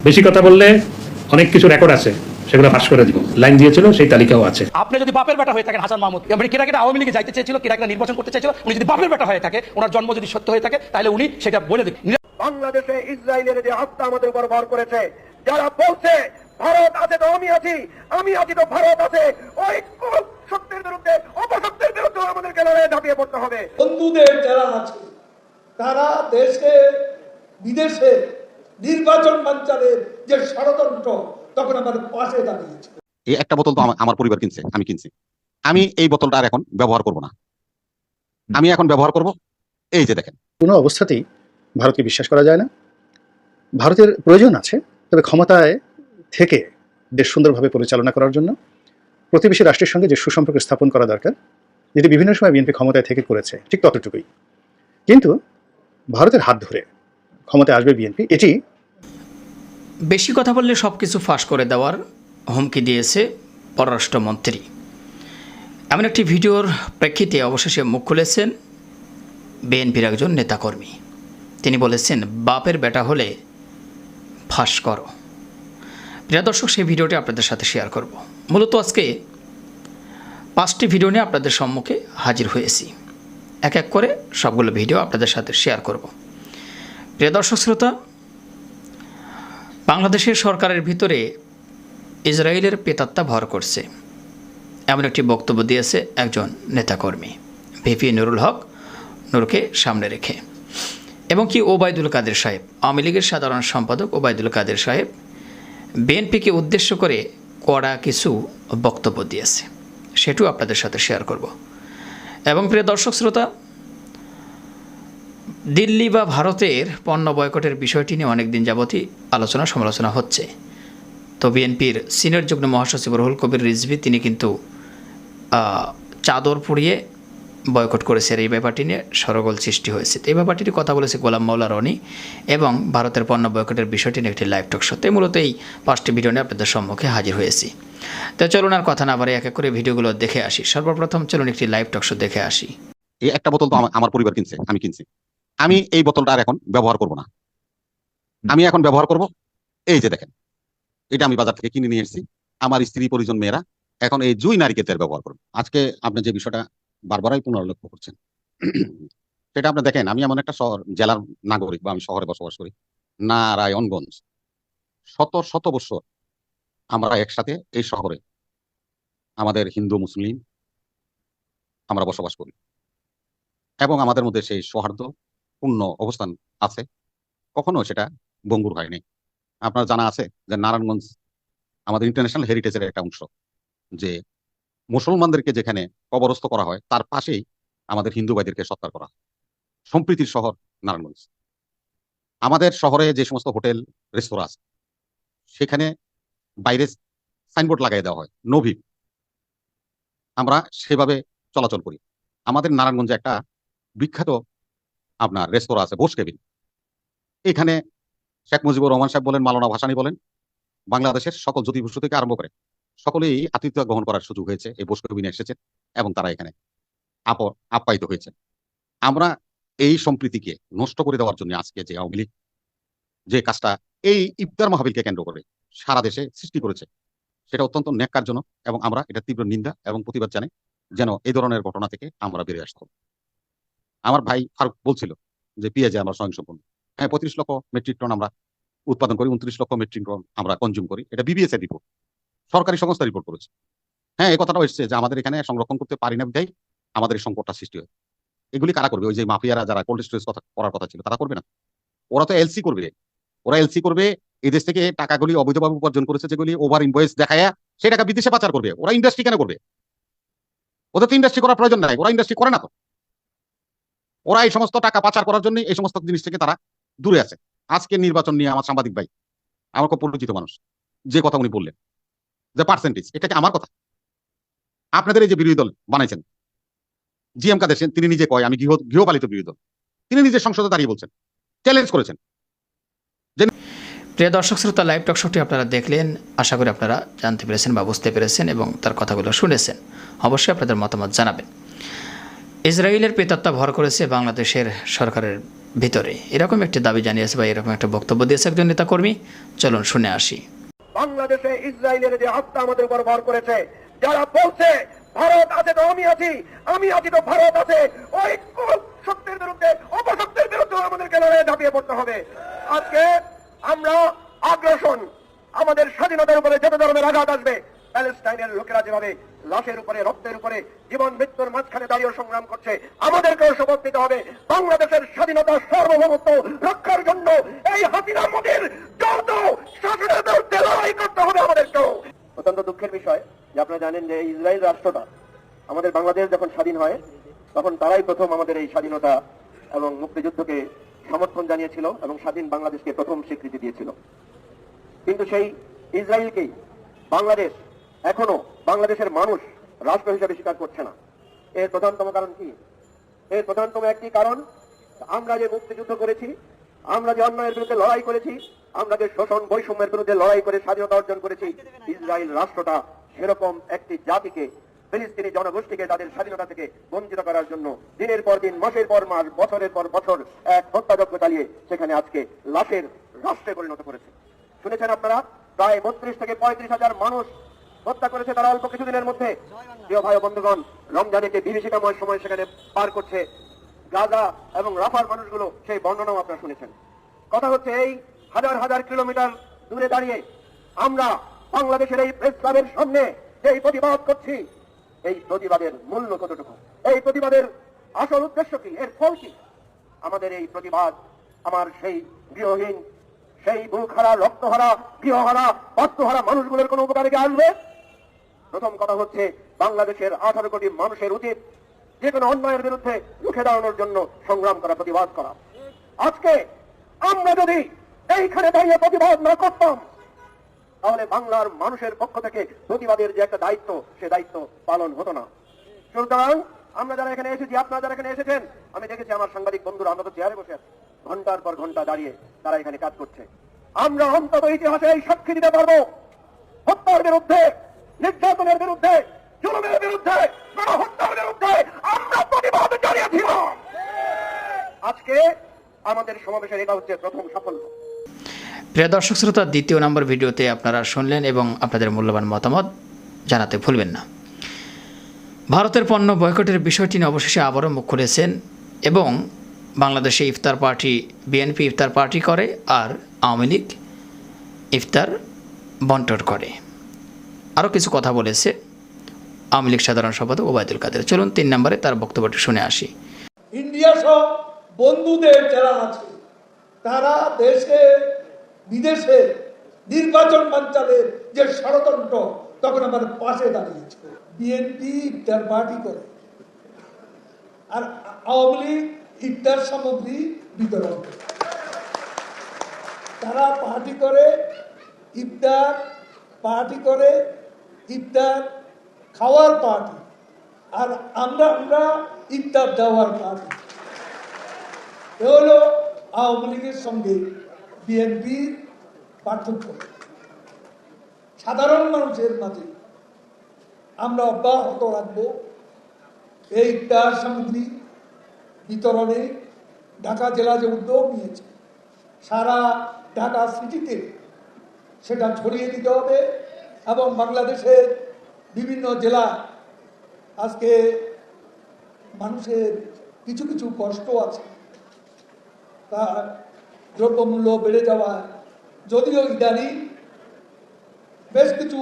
বেশি কথা বললে অনেক কিছু রেকর্ড আছে সেগুলো ফাঁস করে দিব। লাইন দিয়েছিল সেই তালিকাও আছে। আপনি যদি বাপের বেটা হয়ে থাকেন হাসান মাহমুদ মানে কেটা কেটা আওয়ামী লীগে যাইতে চেয়েছিল কেটা কেটা নির্বাচন করতে চেয়েছিল উনি যদি বাপের বেটা হয়ে থাকে ওনার জন্ম যদি সত্য হয়ে থাকে তাহলে উনি সেটা বলে দিন বাংলাদেশে ইসরায়েলের যে হত্যা আমাদের উপর ভর করেছে যারা বলছে ভারত আছে তো আমি আছি আমি আছি তো ভারত আছে ওই শক্তির বিরুদ্ধে অপশক্তির বিরুদ্ধে আমাদেরকে লড়াইয়ে ঝাঁপিয়ে পড়তে হবে। বন্ধুদের যারা আছে তারা দেশে বিদেশে নির্বাচন বাঞ্চালের যে ষড়যন্ত্র তখন আমাদের পাশে দাঁড়িয়েছে এই একটা বোতল তো আমার পরিবার কিনছে আমি কিনছি। আমি এই বোতলটা আর এখন ব্যবহার করব না। আমি এখন ব্যবহার করব এই যে দেখেন। কোনো অবস্থাতেই ভারতকে বিশ্বাস করা যায় না। ভারতের প্রয়োজন আছে তবে ক্ষমতায় থেকে দেশ সুন্দরভাবে পরিচালনা করার জন্য। প্রতিবেশী রাষ্ট্রের সঙ্গে যে সুসম্পর্ক স্থাপন করা দরকার যেটি বিভিন্ন সময় বিএনপি ক্ষমতায় থেকে করেছে ঠিক ততটুকুই। কিন্তু ভারতের হাত ধরে ক্ষমতায় আসবে বিএনপি এটি বেশি কথা বললে সব কিছু ফাঁস করে দেওয়ার হুমকি দিয়েছে পররাষ্ট্রমন্ত্রী। এমন একটি ভিডিওর প্রেক্ষিতে অবশেষে মুখ খুলেছেন বিএনপির একজন নেতাকর্মী। তিনি বলেছেন, বাপের বেটা হলে ফাঁস করো। প্রিয় দর্শক, সেই ভিডিওটি আপনাদের সাথে শেয়ার করব। মূলত আজকে পাঁচটি ভিডিও নিয়ে আপনাদের সম্মুখে হাজির হয়েছি। এক এক করে সবগুলো ভিডিও আপনাদের সাথে শেয়ার করব। প্রিয় দর্শক, শ্রোতা বাংলাদেশের সরকারের ভিতরে ইসরায়েলের পেতাত্তা ভর করছে। এমন একটি বক্তব্য দিয়েছে একজন নেতাকর্মী। ভিপি নুরুল হক নূরকে সামনে রেখে। এবং কি ওবায়দুল কাদের সাহেব, আওয়ামী লীগের সাধারণ সম্পাদক ওবায়দুল কাদের সাহেব বিএনপিকে উদ্দেশ্য করে কড়া কিছু বক্তব্য দিয়েছে। সেটিও আপনাদের সাথে শেয়ার করব। এবং প্রিয় দর্শক, শ্রোতা দিল্লি বা ভারতের পণ্য বয়কটের বিষয়টি নিয়ে অনেক দিন যাবতই আলোচনা সমালোচনা হচ্ছে। তো বিএনপির সিনিয়র যুগ্ম মহাসচিব রহুল কবির রিজভি, তিনি কিন্তু চাদর পুড়িয়ে বয়কট করেছে। এই ব্যাপারটি নিয়ে সরগোল সৃষ্টি হয়েছে। এই ব্যাপারটি নিয়ে কথা বলেছে গোলাম মাওলা রনি এবং ভারতের পণ্য বয়কটের বিষয়টি নিয়ে একটি লাইভ টক শোতে মূলত এই পাঁচটি ভিডিও নিয়ে আপনাদের সম্মুখে হাজির হয়েছি। তো চলুন আর কথা না বারে এক এক করে ভিডিওগুলো দেখে আসি। সর্বপ্রথম চলুন একটি লাইভ টক শো দেখে আসি। এই একটা বোতল তো আমার পরিবার কিনছে, আমি কিনছি। আমি এই বোতলটা আর এখন ব্যবহার করব না। আমি এখন ব্যবহার করব এই যে দেখেন এটা আমি বাজার থেকে কিনে নিয়ে এসেছি। আমার স্ত্রী পরিজন মেয়েরা এখন এই জুই নারিকেলের ব্যবহার করবে আজকে আপনি যে বিষয়টা বারবারই পুনর্লক্ষ্য করছেন সেটা আপনি দেখেন আমি এমন একটা শহর জেলার নাগরিক বা আমি শহরে বসবাস করি নারায়ণগঞ্জ। শত শত বছর আমরা একসাথে এই শহরে আমাদের হিন্দু মুসলিম আমরা বসবাস করি। এবং আমাদের মধ্যে সেই সৌহার্দ্য পূর্ণ অবস্থান আছে? কখনো সেটা বঙ্গুর হয়নি। আপনার জানা আছে যে নারায়ণগঞ্জ আমাদের ইন্টারন্যাশনাল হেরিটেজের একটা অংশ, যে মুসলমানদেরকে যেখানে কবরস্থ করা হয়, তার পাশেই আমাদের হিন্দু ভাইদেরকে সৎকার করা হয়। সম্প্রীতির শহর নারায়ণগঞ্জ। আমাদের শহরে যে সমস্ত হোটেল, রেস্তোরাঁ আছে, সেখানে বাইরে সাইনবোর্ড লাগাই দেওয়া হয় নভি আমরা সেভাবে চলাচল করি। আমাদের নারায়ণগঞ্জে একটা বিখ্যাত আপনার রেস্তোরাঁ আছে বোস কেবিন এখানে শেখ মুজিবুর রহমান সাহেব বলেন, মালানা ভাসানি বলেন, বাংলাদেশের সকল জ্যোতিভূষু থেকে আরম্ভ করে সকলেই আতিথ্য গ্রহণ করার সুযোগ হয়েছে, এই বোস কেবিনে এসেছে এবং তারা এখানে আপ, আপ্যায়িত হয়েছে আমরা এই সম্প্রীতিকে নষ্ট করে দেওয়ার জন্য আজকে যে আওয়ামী লীগ যে কাজটা, এই ইফতার মাহবিলকে কেন্দ্র করে সারা দেশে সৃষ্টি করেছে, সেটা অত্যন্ত ন্যাক্কারজনক এবং আমরা এটা তীব্র নিন্দা এবং প্রতিবাদ জানাই, যেন এই ধরনের ঘটনা থেকে আমরা বেরিয়ে আসতে হবে আমার ভাই ফারুক বলছিল যে পেঁয়াজে আমরা স্বয়ংসম্পূর্ণ হ্যাঁ পঁয়ত্রিশ লক্ষ মেট্রিক টন আমরা উৎপাদন করি, উনত্রিশ লক্ষ মেট্রিক টন আমরা কনজিউম করি। এটা বিবিএস রিপোর্ট সরকারি সংস্থা রিপোর্ট করেছে। হ্যাঁ এই কথাটাও এসেছে যে আমাদের এখানে সংরক্ষণ করতে পারি না বিধায় আমাদের এই সংকটটা সৃষ্টি হয়। এগুলি কারা করবে? ওই যে মাফিয়ারা যারা কোল্ড স্টোরেজ কথা করার কথা ছিল, তারা করবে না? ওরা তো এলসি করবে। ওরা এলসি করবে এই দেশ থেকে টাকাগুলি অবৈধভাবে উপার্জন করেছে, যেগুলি ওভার ইনভয়েস দেখায় সেই টাকা বিদেশে পাচার করবে। ওরা ইন্ডাস্ট্রি কেন করবে? ওদের তো ইন্ডাস্ট্রি করার প্রয়োজন নাই। ওরা ইন্ডাস্ট্রি করে না তো? ওরা এই সমস্ত টাকা পাচার করার জন্য এই সমস্ত জিনিস থেকে তারা দূরে আছে। আজকে নির্বাচন নিয়ে আমার সাংবাদিক ভাই, আমার খুব পরিচিত মানুষ, যে কথা উনি বললেন। যে পার্সেন্টেজ এটা কি আমার কথা? আপনাদের এই যে বিরোধী দল বানাইছেন, জি এম কাদের তিনি নিজে কয়, আমি গৃহ, গৃহপালিত বিরোধী দল। তিনি নিজে সংসদে দাঁড়িয়ে বলছেন চ্যালেঞ্জ করেছেন। প্রিয় দর্শক, শ্রোতা লাইভ টক শোটি আপনারা দেখলেন, আশা করি আপনারা জানতে পেরেছেন বা বুঝতে পেরেছেন এবং তার কথাগুলো শুনেছেন। অবশ্যই আপনাদের মতামত জানাবেন। ইসরায়েলের পেতাত্তা ভর করেছে বাংলাদেশের সরকারের ভিতরে। এরকম একটি দাবি জানিয়েছে বা এরকম একটা বক্তব্য দিয়েছে একজন নেতাকর্মী। চলুন শুনে আসি। বাংলাদেশে ইসরায়েলের যে হত্যা আমাদের উপর ভর করেছে, যারা বলছে, ভারত আছে তো আমি আছি আমি আছি তো ভারত আছে, ওই শক্তির বিরুদ্ধে, অপশক্তির বিরুদ্ধে আমাদেরকে লড়াইয়ে ঝাঁপিয়ে পড়তে হবে? আজকে আমরা আগ্রাসন, আমাদের স্বাধীনতার উপরে যত ধরনের আঘাত আসবে প্যালেস্টাইনের লোকেরা যেভাবে লাশের উপরে, রক্তের উপরে, জীবন মৃত্যুর মাঝখানে দাঁড়িয়ে সংগ্রাম করছে, আমাদেরকেও শপথ নিতে হবে। বাংলাদেশের স্বাধীনতা সার্বভৌমত্ব রক্ষার জন্য এই হাসিনা মোদীর যৌথ শাসনের লড়াই করতে হবে আমাদেরকেও। অত্যন্ত দুঃখের বিষয় যে আপনারা জানেন যে ইসরায়েল রাষ্ট্রটা আমাদের বাংলাদেশ যখন স্বাধীন হয়, তখন তারাই প্রথম আমাদের এই স্বাধীনতা এবং মুক্তিযুদ্ধকে সমর্থন জানিয়েছিল এবং স্বাধীন বাংলাদেশকে প্রথম স্বীকৃতি দিয়েছিল। কিন্তু সেই ইসরায়েলকেই বাংলাদেশ এখনও বাংলাদেশের মানুষ রাষ্ট্র হিসেবে স্বীকার করছে না। এর প্রধানতম কারণ কি? এর প্রধানতম একটি কারণ, আমরা যে মুক্তিযুদ্ধ করেছি, আমরা যে অন্যায়ের বিরুদ্ধে লড়াই করেছি, আমরা যে শোষণ বৈষম্যের বিরুদ্ধে লড়াই করে স্বাধীনতা অর্জন করেছি, ইসরায়েল রাষ্ট্রটা সেরকম একটি জাতিকে, ফিলিস্তিনি জনগোষ্ঠীকে তাদের স্বাধীনতা থেকে বঞ্চিত করার জন্য দিনের পর দিন, মাসের পর মাস, বছরের পর বছর এক হত্যাযজ্ঞ চালিয়ে সেখানে আজকে লাশের রাষ্ট্রে পরিণত করেছে। শুনেছেন আপনারা? প্রায় বত্রিশ থেকে পঁয়ত্রিশ হাজার মানুষ হত্যা করেছে তারা অল্প কিছুদিনের মধ্যে। প্রিয় ভাই বন্ধুগণ রমজানের যে বিভীষিকাময় সময় সেখানে পার করছে গাজা এবং রাফার মানুষগুলো, সেই বর্ণনাও আপনারা শুনেছেন। কথা হচ্ছে এই হাজার হাজার কিলোমিটার দূরে দাঁড়িয়ে আমরা বাংলাদেশের এই প্রেস ক্লাবের সামনে যে প্রতিবাদ করছি, এই প্রতিবাদের মূল্য কতটুকু? এই প্রতিবাদের আসল উদ্দেশ্য কি? এর ফল কি? আমাদের এই প্রতিবাদ আমার সেই গৃহহীন, সেই বুকহারা, রক্তহারা, গৃহহারা অর্থহারা মানুষগুলোর কোনো উপকারে আসবে? প্রথম কথা হচ্ছে, বাংলাদেশের আঠারো কোটি মানুষের উচিত যে কোনো অন্যায়ের বিরুদ্ধে রুখে দাঁড়ানোর জন্য সংগ্রাম করা, প্রতিবাদ করা। আজকে আমরা যদি এইখানে দাঁড়িয়ে প্রতিবাদ না করতাম, তাহলে বাংলার মানুষের পক্ষ থেকে প্রতিবাদের যে একটা দায়িত্ব, সে দায়িত্ব পালন হতো না। সুতরাং আমরা যারা এখানে এসেছি, আপনারা যারা এখানে এসেছেন, আমি দেখেছি আমার সাংবাদিক বন্ধুরা, আমরা তো চেয়ারে বসে আছি। ঘণ্টার পর ঘণ্টা দাঁড়িয়ে তারা এখানে কাজ করছে। আমরা অন্তত ইতিহাসে এই সাক্ষী দিতে পারব। হত্যার বিরুদ্ধে নির্যাতনের বিরুদ্ধে, জুলুমের বিরুদ্ধে, গণহত্যার বিরুদ্ধে আমরা প্রতিবাদ জানিয়েছিলাম। আজকে আমাদের সমাবেশের এটা হচ্ছে প্রথম সাফল্য। প্রিয় দর্শক শ্রোতা, দ্বিতীয় নম্বর ভিডিওতে আপনারা শুনলেন এবং আপনাদের মূল্যবান মতামত জানাতে ভুলবেন না। ভারতের পণ্য বয়কটের বিষয়টি অবশেষে আবারও মুখ খুলেছেন এবং বাংলাদেশে ইফতার পার্টি, বিএনপি ইফতার পার্টি করে আর আওয়ামী লীগ ইফতার বন্টন করে। আরও কিছু কথা বলেছে আওয়ামী লীগ সাধারণ সম্পাদক ওবায়দুল কাদের। চলুন তিন নম্বরে তার বক্তব্যটি শুনে আসি। ইন্ডিয়া সব বন্ধুদের যারা আছে, তারা দেশে, বিদেশে নির্বাচন বাঞ্চালের যে ষড়যন্ত্র তখন আমার পাশে দাঁড়িয়েছিল। বিএনপি ইফতার পার্টি করে আর আওয়ামী লীগ ইফতার সামগ্রী বিতরণ করে। তারা পার্টি করে, ইফতার পার্টি করে ইফতার খাওয়ার পার্টি আর আমরা আমরা ইফতার দেওয়ার পার্টি এ হলো আওয়ামী লীগের সঙ্গে বিএনপির পার্থক্য। সাধারণ মানুষের মাঝে আমরা অব্যাহত রাখব এই ইফতার সামগ্রী বিতরণে ঢাকা জেলা যে উদ্যোগ নিয়েছে, সারা ঢাকা সিটিতে সেটা ছড়িয়ে দিতে হবে। এবং বাংলাদেশের বিভিন্ন জেলা আজকে মানুষের কিছু কিছু কষ্ট আছে। তার দ্রব্যমূল্য বেড়ে যাওয়া, যদিও ইদানিং বেশ কিছু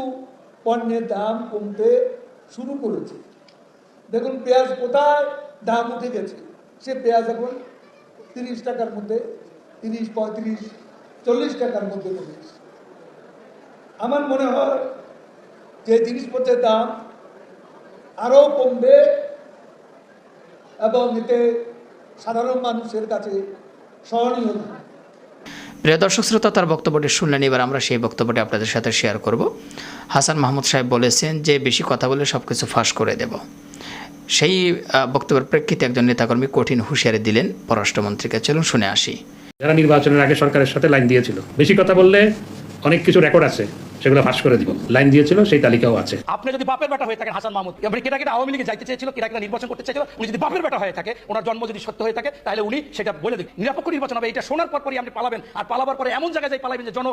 পণ্যের দাম কমতে শুরু করেছে। দেখুন, পেঁয়াজ কোথায় দাম উঠে গেছে? সে পেঁয়াজ এখন তিরিশ টাকার মধ্যে, তিরিশ, পঁয়ত্রিশ, চল্লিশ টাকার মধ্যে আমার মনে হয় যে জিনিসপত্রের দাম আরও কমবে এবং এতে সাধারণ মানুষের কাছে সহনীয় হবে। প্রিয় দর্শক শ্রোতা তার বক্তব্যটি শুনলেন এবার আমরা সেই বক্তব্যটি আপনাদের সাথে শেয়ার করব। হাসান মাহমুদ সাহেব বলেছেন যে বেশি কথা বলে সব কিছু ফাঁস করে দেব। সেই বক্তব্যের প্রেক্ষিতে একজন নেতাকর্মী কঠিন হুঁশিয়ারি দিলেন পররাষ্ট্রমন্ত্রীকে। চলুন শুনে আসি। যারা নির্বাচনের আগে সরকারের সাথে লাইন দিয়েছিল বেশি কথা বললে অনেক কিছু রেকর্ড আছে। সেগুলো ফাঁস করে দিব। লাইন দিয়েছিল, সেই তালিকাও আছে। আপনি যদি বাপের বেটা হয়ে থাকেন, হাসান মাহমুদ, এবারে কেটা কেটা আওয়ামী লীগে যাইতে চেয়েছিল কেটা কেটা নির্বাচন করতে চেয়েছিল, উনি যদি বাপের বেটা হয়ে থাকে, ওনার জন্ম যদি সত্য হয়ে থাকে, তাহলে উনি সেটা বলে দিন নিরপেক্ষ নির্বাচন হবে, এটা শোনার পর পরই আপনি পালাবেন, আর পালাবার পরে এমন জায়গায় যাই পালাবেন যে জন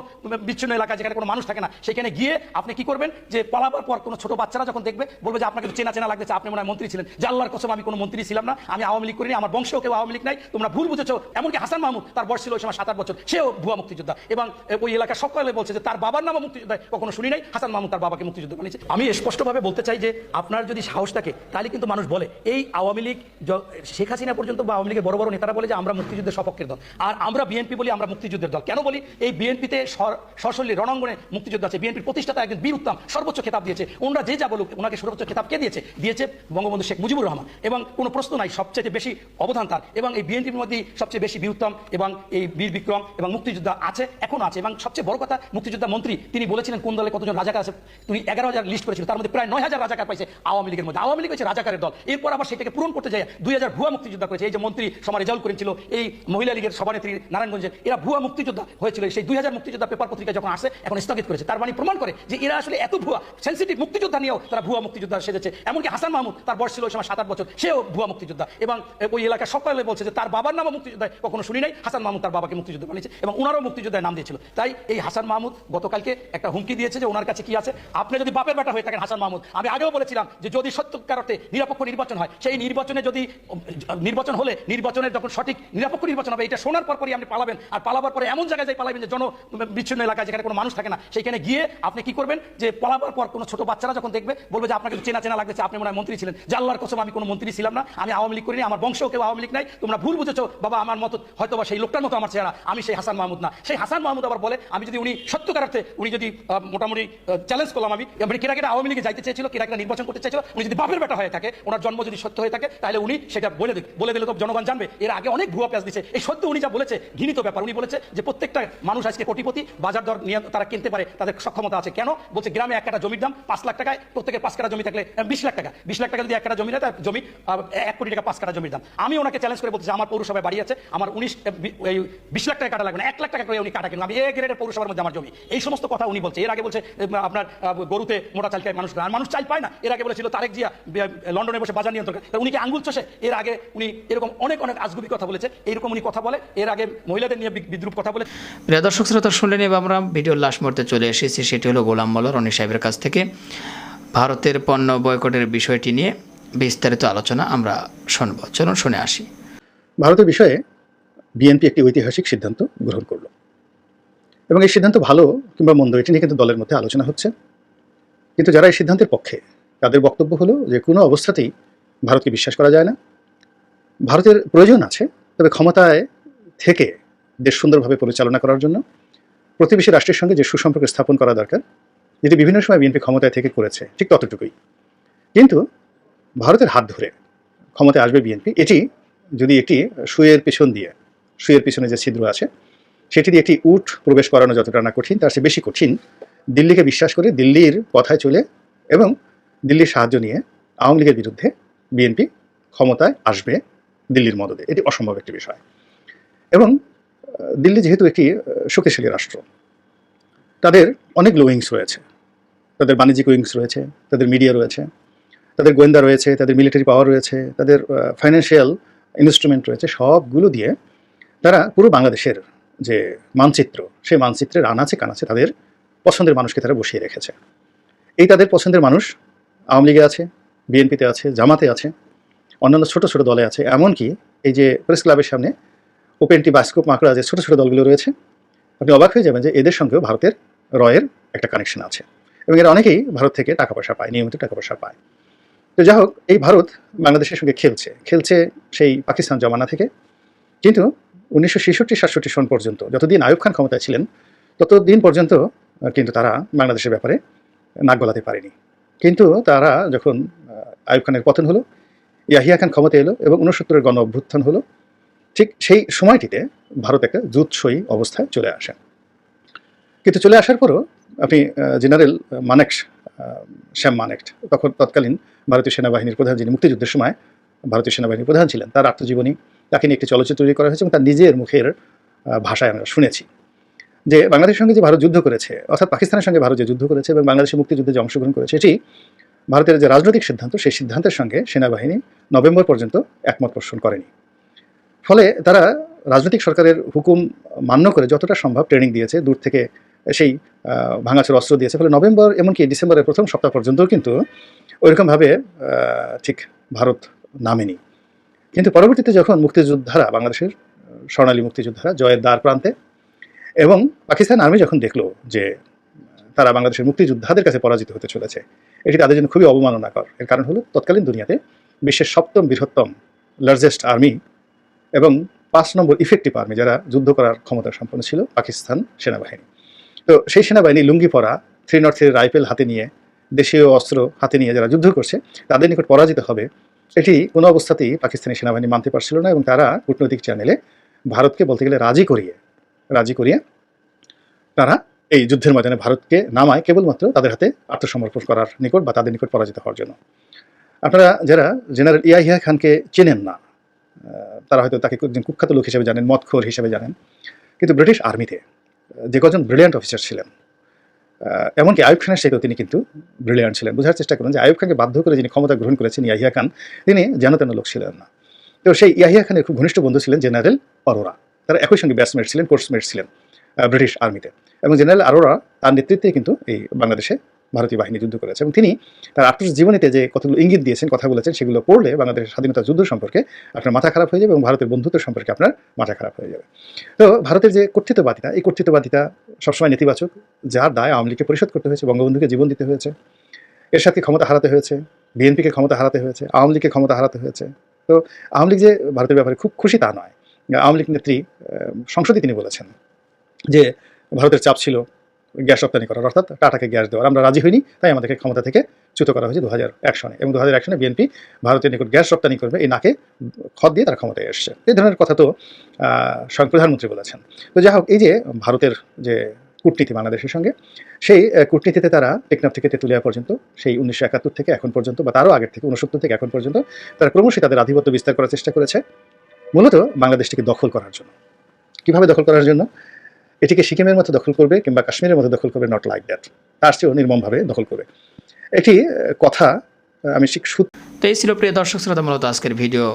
বিচ্ছিন্ন এলাকা যেখানে কোনো মানুষ থাকে না, সেখানে গিয়ে আপনি কি করবেন? যে পালাবার পর কোনো ছোট বাচ্চারা যখন দেখবে, বলবে যে আপনাকে চেনা চেনা লাগতেছে, আপনি মনে হয় মন্ত্রী ছিলেন। যে আল্লাহর কসম, আমি কোনো মন্ত্রী ছিলাম না, আমি আওয়ামী লীগ করিনি, আমার বংশেও কেউ আওয়ামী লীগ নাই, তোমরা ভুল বুঝেছ। এমনকি হাসান মাহমুদ, তার বয়স ছিল ওই সময় সাত আট বছর, সেও ভুয়া মুক্তিযোদ্ধা। এবং ওই এলাকার সকলে বলছে যে তার বাবার নামও মুক্তিযোদ্ধা কখনো শুনি নাই? হাসান মাহমুদ তার বাবাকে মুক্তিযুদ্ধ বানিয়েছে। আমি স্পষ্টভাবে বলতে চাই যে, আপনার যদি সাহস থাকে, তাহলে কিন্তু মানুষ বলে, এই আওয়ামী লীগ শেখ হাসিনা পর্যন্ত বা আওয়ামী লীগের বড় বড় নেতারা বলে যে, আমরা মুক্তিযুদ্ধের সপক্ষের দল। আর আমরা বিএনপি বলি, আমরা মুক্তিযুদ্ধের দল। কেন বলি? এই বিএনপিতে সশল্য রণাঙ্গনে মুক্তিযুদ্ধ আছে। বিএনপির প্রতিষ্ঠাতা একজন বীর উত্তম, সর্বোচ্চ খেতাব দিয়েছে। ওনারা যে যা বলুক, ওনাকে সর্বোচ্চ খেতাব কে দিয়েছে? দিয়েছে বঙ্গবন্ধু শেখ মুজিবুর রহমান। এবং কোনো প্রশ্ন নাই সবচেয়ে বেশি অবদান তার। এবং এই বিএনপির মধ্যে সবচেয়ে বেশি বীর উত্তম এবং এই বীর বিক্রম এবং মুক্তিযোদ্ধা আছে, এখনও আছে। এবং সবচেয়ে বড় কথা, মুক্তিযোদ্ধা মন্ত্রী, তিনি বলেছিলেন কোন দলে কতজন রাজাকার আছে? তিনি এগারো হাজার লিস্ট করেছিল, তার মধ্যে প্রায় নয় হাজার রাজাকার পাইছে আওয়ামী লীগের মধ্যে। আওয়ামী লীগ হচ্ছে রাজাকারের দল। এরপর আবার সেটাকে পূরণ করতে যায়, দুই হাজার ভুয়া মুক্তিযোদ্ধা করেছে। এই যে মন্ত্রী সমাজ রেজাউল করেছিল এই মহিলা লীগের সভানেত্রী নারায়ণগঞ্জের, এরা ভুয়া মুক্তিযোদ্ধা হয়েছিল। সেই দুই হাজার মুক্তিযোদ্ধা পেপার পত্রিকা যখন আসে, এখন স্থগিত করেছে। তার মানে প্রমাণ করে যে এরা আসলে এত ভুয়া সেন্সিটিভ মুক্তিযোদ্ধা নিয়েও তারা ভুয়া মুক্তিযোদ্ধা সেজেছে। এমনকি হাসান মাহমুদ, তার বয়স ছিল ওই সময় সাত আট বছর, সেও ভুয়া মুক্তিযোদ্ধা। এবং ওই এলাকার সকলে বলছে যে তার বাবার নামও মুক্তিযোদ্ধা কখনো শুনি নাই। হাসান মাহমুদ তার বাবাকে মুক্তিযুদ্ধ বানিয়েছে এবং ওনারও মুক্তিযোদ্ধায় নাম দিয়েছিল। তাই এই হাসান মাহমুদ গতকালকে একটা হুমকি দিয়েছে যে ওনার কাছে কি আছে? আপনি যদি বাপের বেটা হয়ে থাকেন, হাসান মাহমুদ, আমি আগেও বলেছিলাম যে যদি সত্যকার অর্থে নিরপেক্ষ নির্বাচন হয়, সেই নির্বাচনে যদি নির্বাচন হলে নির্বাচনের যখন সঠিক নিরপেক্ষ নির্বাচন হবে, এটা শোনার পর পরই আপনি পালাবেন। আর পালাবার পরে এমন জায়গায় যাই পালাবেন যে জন বিচ্ছিন্ন এলাকায় যেখানে কোনো মানুষ থাকে না সেখানে গিয়ে আপনি কি করবেন? যে পালাবার পর কোনো ছোট বাচ্চারা যখন দেখবে, বলবে যে আপনাকে চেনা চেনা লাগতেছে, আপনি মনে হয় মন্ত্রী ছিলেন। যে আল্লাহর কসম আমি কোনো মন্ত্রী ছিলাম না, আমি আওয়ামী লীগ করিনি, আমার বংশও কেউ আওয়ামী লীগ নাই, তোমরা ভুল বুঝেছ, বাবা আমার মতো হয়তো বা সেই লোকটার মতো আমার চেহারা, আমি সেই হাসান মাহমুদ না। সেই হাসান মাহমুদ আবার বলে, আমি যদি উনি সত্যকার অর্থে উনি যদি মোটামুটি চ্যালেঞ্জ করলাম আমি। এবারে কেরা কেটা আওয়ামী লীগে যাইতে চেয়েছিল কেরা কেটা নির্বাচন করতে চেয়েছিল, উনি যদি বাপের বেটা হয়ে থাকে, ওনার জন্ম যদি সত্য হয়ে থাকে, তাহলে উনি সেটা বলে বলে দিলে তো জনগণ জানবে। এর আগে অনেক ভুয়া পেঁয়াজ দিচ্ছে এই সত্য উনি যা বলেছে, ঘৃণিত ব্যাপার। উনি বলেছে যে প্রত্যেকটা মানুষ আজকে কোটিপতি, বাজার দর নিয়ে তারা কিনতে পারে, তাদের সক্ষমতা আছে। কেন? বলছে গ্রামে এক কাটা জমির দাম পাঁচ লাখ টাকায়, প্রত্যেকের পাঁচ কাটা জমি থাকলে বিশ লাখ টাকা। বিশ লাখ টাকা যদি এক কাটা জমি নেয়, তার জমি এক কোটি টাকা পাঁচ কাটা জমির দাম। আমি ওনাকে চ্যালেঞ্জ করে বলছি আমার পৌরসভায় বাড়ি আছে, আমার উনিশ বিশ লাখ টাকা কাটা লাগবে না, এক লাখ টাকা করে উনি কাটা কিনবেন আমি এ গ্রেডের পৌরসভার মধ্যে আমার জমি। এই সমস্ত কথা উনি বলছে এর আগে বলছে আপনার গরুতে মোটা চাল খায় মানুষ। আর মানুষ চাল পায় না। এর আগে বলেছিল তারেক জিয়া লন্ডনে বসে বাজার নিয়ন্ত্রণ করে। উনি কি আঙ্গুল চষে? এর আগে উনি এরকম অনেক অনেক আজগুবি কথা বলেছে। এরকম উনি কথা বলে। এর আগে মহিলাদের নিয়ে বিদ্রুপ কথা বলে। প্রিয় দর্শক শ্রোতা শুনলেন এবার আমরা ভিডিওর লাস্ট মুহূর্তে চলে এসেছি। সেটি হলো গোলাম মোল্লা রনি সাহেবের কাছ থেকে। ভারতের পণ্য বয়কটের বিষয়টি নিয়ে বিস্তারিত আলোচনা আমরা শুনব। চলুন শুনে আসি। ভারতের বিষয়ে বিএনপি একটি ঐতিহাসিক সিদ্ধান্ত গ্রহণ করল। এবং এই সিদ্ধান্ত ভালো কিংবা মন্দ, এটি নিয়ে কিন্তু দলের মধ্যে আলোচনা হচ্ছে। কিন্তু যারা এই সিদ্ধান্তের পক্ষে, তাদের বক্তব্য হলো যে কোনো অবস্থাতেই ভারতকে বিশ্বাস করা যায় না। ভারতের প্রয়োজন আছে, তবে ক্ষমতায় থেকে দেশ সুন্দরভাবে পরিচালনা করার জন্য। প্রতিবেশী রাষ্ট্রের সঙ্গে যে সুসম্পর্ক স্থাপন করা দরকার, যেটি বিভিন্ন সময় বিএনপি ক্ষমতায় থেকে করেছে, ঠিক ততটুকুই। কিন্তু ভারতের হাত ধরে ক্ষমতায় আসবে বিএনপি, এটি যদি একটি সুয়ের পেছন দিয়ে সুয়ের পিছনে যে ছিদ্র আছে সেটি দিয়ে একটি উট প্রবেশ করানো যতটা না কঠিন, তার চেয়ে বেশি কঠিন, দিল্লিকে বিশ্বাস করে দিল্লির কথায় চলে এবং দিল্লির সাহায্য নিয়ে আওয়ামী লীগের বিরুদ্ধে বিএনপি ক্ষমতায় আসবে দিল্লির মদদে। এটি অসম্ভব একটি বিষয়। এবং দিল্লি যেহেতু একটি শক্তিশালী রাষ্ট্র, তাদের অনেক লো উইংস রয়েছে। তাদের বাণিজ্যিক উইংস রয়েছে, তাদের মিডিয়া রয়েছে, তাদের গোয়েন্দা রয়েছে, তাদের মিলিটারি পাওয়ার রয়েছে, তাদের ফাইন্যান্সিয়াল ইনস্ট্রুমেন্ট রয়েছে, সবগুলো দিয়ে তারা পুরো বাংলাদেশের যে মানচিত্র, সেই মানচিত্রের আনাচে কানাচে তাদের পছন্দের মানুষকে তারা বসিয়ে রেখেছে। এই তাদের পছন্দের মানুষ আওয়ামী লীগে আছে, বিএনপিতে আছে, জামাতে আছে, অন্যান্য ছোট ছোট দলে আছে, এমনকি এই যে প্রেস ক্লাবের সামনে ওপেনটি বাস্কোপ মাকড়া যে ছোট ছোট দলগুলো রয়েছে, আপনি অবাক হয়ে যাবেন যে এদের সঙ্গেও ভারতের রয়ের একটা কানেকশন আছে। এবং এরা অনেকেই ভারত থেকে টাকা পয়সা পায়, নিয়মিত টাকা পয়সা পায়। তো যাই হোক, এই ভারত বাংলাদেশের সঙ্গে খেলছে। খেলছে সেই পাকিস্তান জমানা থেকে। কিন্তু উনিশশো ছেষট্টি, সাতষট্টি সন পর্যন্ত যতদিন আয়ুব খান ক্ষমতায় ছিলেন, ততদিন পর্যন্ত কিন্তু তারা বাংলাদেশের ব্যাপারে নাক গলাতে পারেনি। কিন্তু তারা যখন আয়ুব খানের পতন হলো, ইয়াহিয়া খান ক্ষমতা এলো এবং উনসত্তরের গণ অভ্যুত্থান হলো, ঠিক সেই সময়টিতে ভারত একটা জুৎসই অবস্থায় চলে আসে কিন্তু চলে আসার পরও আপনি জেনারেল মানেক্স শ্যাম মানেক্ট তখন তৎকালীন ভারতীয় সেনাবাহিনীর প্রধান যিনি মুক্তিযুদ্ধের সময় ভারতীয় সেনাবাহিনীর প্রধান ছিলেন, তার আত্মজীবনী তাকে নিয়ে একটি চলচ্চিত্র তৈরি করা হয়েছে এবং তার নিজের মুখের ভাষায় আমরা শুনেছি। যে বাংলাদেশের সঙ্গে যে ভারত যুদ্ধ করেছে, অর্থাৎ পাকিস্তানের সঙ্গে ভারত যে যুদ্ধ করেছে এবং বাংলাদেশের মুক্তিযুদ্ধে যে অংশগ্রহণ করেছে, এটি ভারতের যে রাজনৈতিক সিদ্ধান্ত, সেই সিদ্ধান্তের সঙ্গে সেনাবাহিনী নভেম্বর পর্যন্ত একমত পোষণ করেনি। ফলে তারা রাজনৈতিক সরকারের হুকুম মান্য করে যতটা সম্ভব ট্রেনিং দিয়েছে, দূর থেকে সেই ভাঙাচোর অস্ত্র দিয়েছে। ফলে নভেম্বর এমনকি ডিসেম্বরের প্রথম সপ্তাহ পর্যন্ত কিন্তু ওইরকমভাবে ঠিক ভারত নামেনি। কিন্তু পরবর্তীতে যখন মুক্তিযোদ্ধারা, বাংলাদেশের স্বর্ণালী মুক্তিযোদ্ধারা জয়ের দ্বার প্রান্তে এবং পাকিস্তান আর্মি যখন দেখল যে তারা বাংলাদেশের মুক্তিযোদ্ধাদের কাছে পরাজিত হতে চলেছে, এটি তাদের জন্য খুবই অবমাননাকর। এর কারণ হলো, তৎকালীন দুনিয়াতে বিশ্বের সপ্তম বৃহত্তম লার্জেস্ট আর্মি এবং পাঁচ নম্বর ইফেক্টিভ আর্মি যারা যুদ্ধ করার ক্ষমতা সম্পন্ন ছিল, পাকিস্তান সেনাবাহিনী। তো সেই সেনাবাহিনী লুঙ্গি পরা থ্রি নট থ্রি রাইফেল হাতে নিয়ে, দেশীয় অস্ত্র হাতে নিয়ে যারা যুদ্ধ করছে, তাদের নিকট পরাজিত হবে এটি কোনো অবস্থাতেই পাকিস্তানি সেনাবাহিনী মানতে পারছিল না এবং তারা কূটনৈতিক চ্যানেলে ভারতকে বলতে গেলে রাজি করিয়ে রাজি করিয়ে তারা এই যুদ্ধের ময়দানে ভারতকে নামায় কেবলমাত্র তাদের হাতে আত্মসমর্পণ করার নিকট বা তাদের নিকট পরাজিত হওয়ার জন্য। আপনারা যারা জেনারেল ইয়াহিয়া খানকে চেনেন না তারা হয়তো তাকে একজন কুখ্যাত লোক হিসেবে জানেন, মদখোর হিসেবে জানেন। কিন্তু ব্রিটিশ আর্মিতে যে কজন ব্রিলিয়ান্ট অফিসার ছিলেন এমনকি আয়ুব খানের সাথেও তিনি কিন্তু ব্রিলিয়ান্ট ছিলেন। বোঝার চেষ্টা করেন যে আয়ুব খানকে বাধ্য করে যিনি ক্ষমতা গ্রহণ করেছেন ইয়াহিয়া খান, তিনি যেন তেন লোক ছিলেন না। তো সেই ইয়াহিয়া খানের খুব ঘনিষ্ঠ বন্ধু ছিলেন জেনারেল অরোরা। তারা একই সঙ্গে ব্যাটসম্যান ছিলেন কোর্সমেট ছিলেন ব্রিটিশ আর্মিতে এবং জেনারেল আরোরা তার নেতৃত্বে কিন্তু এই বাংলাদেশে ভারতীয় বাহিনী যুদ্ধ করেছে। এবং তিনি তার আত্মীয় জীবনীতে যে কতগুলো ইঙ্গিত দিয়েছেন, কথা বলেছেন, সেগুলো পড়লে বাংলাদেশের স্বাধীনতা যুদ্ধ সম্পর্কে আপনার মাথা খারাপ হয়ে যাবে এবং ভারতের বন্ধুত্ব সম্পর্কে আপনার মাথা খারাপ হয়ে যাবে। তো ভারতের যে কর্তৃত্ববাদিতা, এই কর্তৃত্ববাদিতা সবসময় নেতিবাচক, যার দায় আওয়ামী লীগকে পরিশোধ করতে হয়েছে, বঙ্গবন্ধুকে জীবন দিতে হয়েছে। এর সাথে ক্ষমতা হারাতে হয়েছে, বিএনপিকে ক্ষমতা হারাতে হয়েছে, আওয়ামী লীগকে ক্ষমতা হারাতে হয়েছে। তো আওয়ামী লীগ যে ভারতের ব্যাপারে খুব খুশি তা নয়। আওয়ামী লীগ নেত্রী সংসদে তিনি বলেছেন যে ভারতের চাপ ছিল গ্যাস রপ্তানি করার অর্থাৎ টাটাকে গ্যাস দেওয়ার। আমরা রাজি হইনি, তাই আমাদেরকে ক্ষমতা থেকে চ্যুত করা হয়েছে দু হাজার এক সনে। এবং দু হাজার এক সনে বিএনপি ভারতের নিকট গ্যাস রপ্তানি করবে এই নাকে খত দিয়ে তারা ক্ষমতায় এসছে। এই ধরনের কথা তো স্বয়ং প্রধানমন্ত্রী বলেছেন। তো যাই হোক, এই যে ভারতের যে কূটনীতি বাংলাদেশের সঙ্গে, সেই কূটনীতিতে তারা টেকনাফ থেকে তেঁতুলিয়া পর্যন্ত, সেই উনিশশো একাত্তর থেকে এখন পর্যন্ত বা তারও আগের থেকে উনসত্তর থেকে এখন পর্যন্ত, তারা ক্রমশই তাদের আধিপত্য বিস্তার করার চেষ্টা করেছে। মূলত বাংলাদেশটিকে দখল করার জন্য। কীভাবে দখল করার জন্য? এটিকে সিকিমের মতো দখল করবে কিংবা কাশ্মীরের মতো দখল করবে নট লাইক দ্যাট তার চেয়েও নির্মমভাবে দখল করবে। এটি কথা আমি শিখ তো এই ছিল প্রিয় দর্শক শ্রোতা, মূলত আজকের ভিডিও।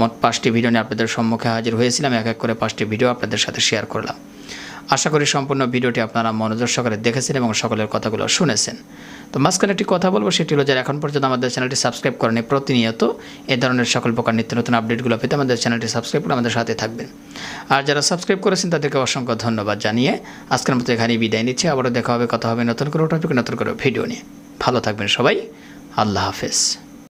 মোট পাঁচটি ভিডিও নিয়ে আপনাদের সম্মুখে হাজির হয়েছিলাম। এক এক করে পাঁচটি ভিডিও আপনাদের সাথে শেয়ার করলাম। আশা করি সম্পূর্ণ ভিডিওটি আপনারা মনোযোগ সহকারে দেখেছেন এবং সকলের কথাগুলো শুনেছেন। তো মাঝখানে একটি কথা বলব, সেটি হলো যারা এখন পর্যন্ত আমাদের চ্যানেলটি সাবস্ক্রাইব করেনি প্রতিনিয়ত এ ধরনের সকল প্রকার নিত্য নতুন আপডেটগুলো পেতে আমাদের চ্যানেলটি সাবস্ক্রাইব করে আমাদের সাথে থাকবেন। আর যারা সাবস্ক্রাইব করেছেন, তাদেরকে অসংখ্য ধন্যবাদ জানিয়ে আজকের মতো এখানেই বিদায় নিচ্ছি। আবারও দেখা হবে, কথা হবে নতুন করে টপিক নতুন করে ভিডিও নিয়ে। ভালো থাকবেন সবাই। আল্লাহ হাফেজ।